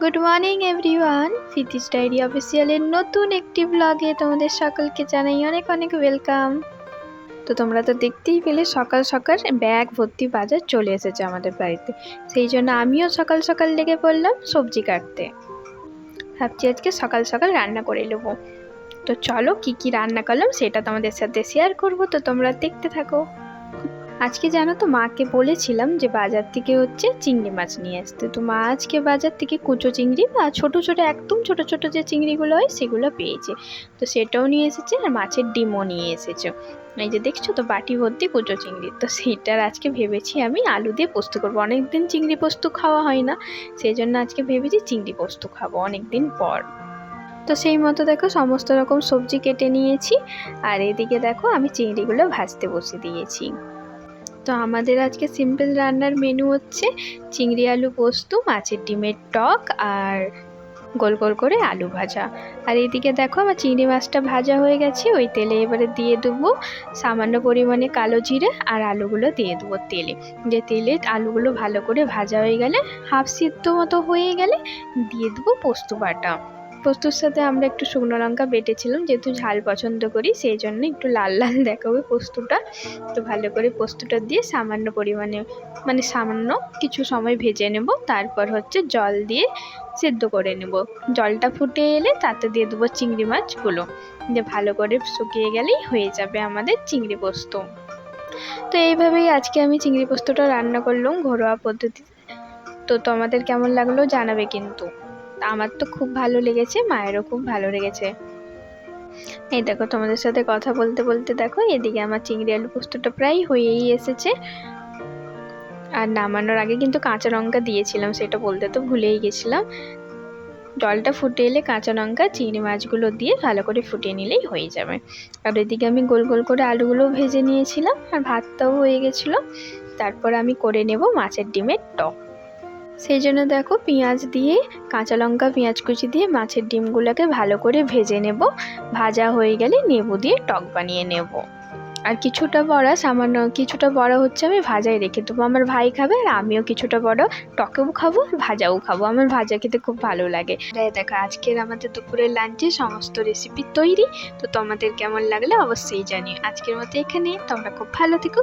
Good morning everyone ফিতিস diary অফিসিয়ালের নতুন একটি ব্লগে তোমাদের সকলকে জানাই অনেক অনেক ওয়েলকাম তো তোমরা তো দেখতেই পেলে, সকাল সকাল ব্যাগ ভর্তি বাজার চলে এসেছে আমাদের বাড়িতে। সেই জন্য আমিও সকাল সকাল লেগে পড়লাম সবজি কাটতে। ভাবছি আজকে সকাল সকাল রান্না করে নেব। তো চলো কি কি রান্না করলাম সেটা তোমাদের সাথে শেয়ার করব। তো তোমরা দেখতে থাকো। আজকে জানো তো মাকে বলেছিলাম যে বাজার থেকে হচ্ছে চিংড়ি মাছ নিয়ে আসতে। তো মা আজকে বাজার থেকে কুচো চিংড়ি বা ছোট ছোট একদম ছোট ছোট যে চিংড়িগুলো হয় সেগুলো পেয়েছে। তো সেটাও নিয়ে এসেছে আর মাছের ডিমও নিয়ে এসেছে। এই যে দেখছ তো বাটি ভর্তি কুচো চিংড়ি। তো সেটার আজকে ভেবেছি আমি আলু দিয়ে পোস্ত করব। অনেকদিন চিংড়ি পোস্ত খাওয়া হয় না সেই জন্য আজকে ভেবেছি চিংড়ি পোস্ত খাব অনেকদিন পর। তো সেই মতো দেখো সমস্ত রকম সবজি কেটে নিয়েছি। আর এদিকে দেখো আমি চিংড়িগুলো ভাজতে বসে দিয়েছি। তো আমাদের আজকে সিম্পল রান্নার মেনু হচ্ছে চিংড়ি আলু পোস্ত, মাছের ডিমের টক আর গোল গোল করে আলু ভাজা। আর এইদিকে দেখো আমার চিংড়ি মাছটা ভাজা হয়ে গেছে, ওই তেলে এবারে দিয়ে দেবো সামান্য পরিমাণে কালো জিরে আর আলুগুলো দিয়ে দেবো তেলে। যে তেলে আলুগুলো ভালো করে ভাজা হয়ে গেলে, হাফ সিদ্ধ মতো হয়ে গেলে দিয়ে দেবো পোস্ত বাটা। পোস্তর সাথে আমরা একটু শুকনো লঙ্কা বেটেছিলাম, যেহেতু ঝাল পছন্দ করি, সেই জন্য একটু লাল লাল দেখাবে পোস্তটা। তো ভালো করে পোস্তটা দিয়ে সামান্য পরিমাণে মানে সামান্য কিছু সময় ভেজে নেব, তারপর হচ্ছে জল দিয়ে সেদ্ধ করে নেব। জলটা ফুটে এলে তাতে দিয়ে দেবো চিংড়ি মাছগুলো। দিয়ে ভালো করে শুকিয়ে গেলেই হয়ে যাবে আমাদের চিংড়ি পোস্ত। তো এইভাবেই আজকে আমি চিংড়ি পোস্তটা রান্না করলাম ঘরোয়া পদ্ধতিতে। তো তোমাদের কেমন লাগল জানাবে কিন্তু। আমার তো খুব ভালো লেগেছে, মায়েরও খুব ভালো লেগেছে। এই দেখো তোমাদের সাথে কথা বলতে বলতে দেখো, এদিকে আমার চিংড়ি আলু পোস্তটা প্রায় হয়েই এসেছে। আর নামানোর আগে কিন্তু কাঁচা লঙ্কা দিয়েছিলাম, সেটা বলতে তো ভুলেই গেছিলাম। জলটা ফুটে এলে কাঁচা লঙ্কা, চিংড়ি মাছগুলো দিয়ে ভালো করে ফুটিয়ে নিলেই হয়ে যাবে। আর এদিকে আমি গোল গোল করে আলুগুলো ভেজে নিয়েছিলাম, আর ভাতটাও হয়ে গেছিল। তারপর আমি করে নেব মাছের ডিমের টক। সেই জন্য দেখো পেঁয়াজ দিয়ে, কাঁচা লঙ্কা, পেঁয়াজ কুচি দিয়ে মাছের ডিমগুলোকে ভালো করে ভেজে নেব। ভাজা হয়ে গেলে নেবু দিয়ে টক বানিয়ে নেব। আর কিছুটা বড়া, সামান্য কিছুটা বড়া হচ্ছে আমি ভাজাই রেখে দেবো। আমার ভাই খাবে আর আমিও কিছুটা বড়, টকেও খাব আর ভাজাও খাব। আমার ভাজা খেতে খুব ভালো লাগে। দেখো, আজকের আমাদের দুপুরের লাঞ্চে সমস্ত রেসিপি তৈরি। তো তোমাদের কেমন লাগলে অবশ্যই জানিও। আজকের মতো এখানে তোমরা খুব ভালো থেকো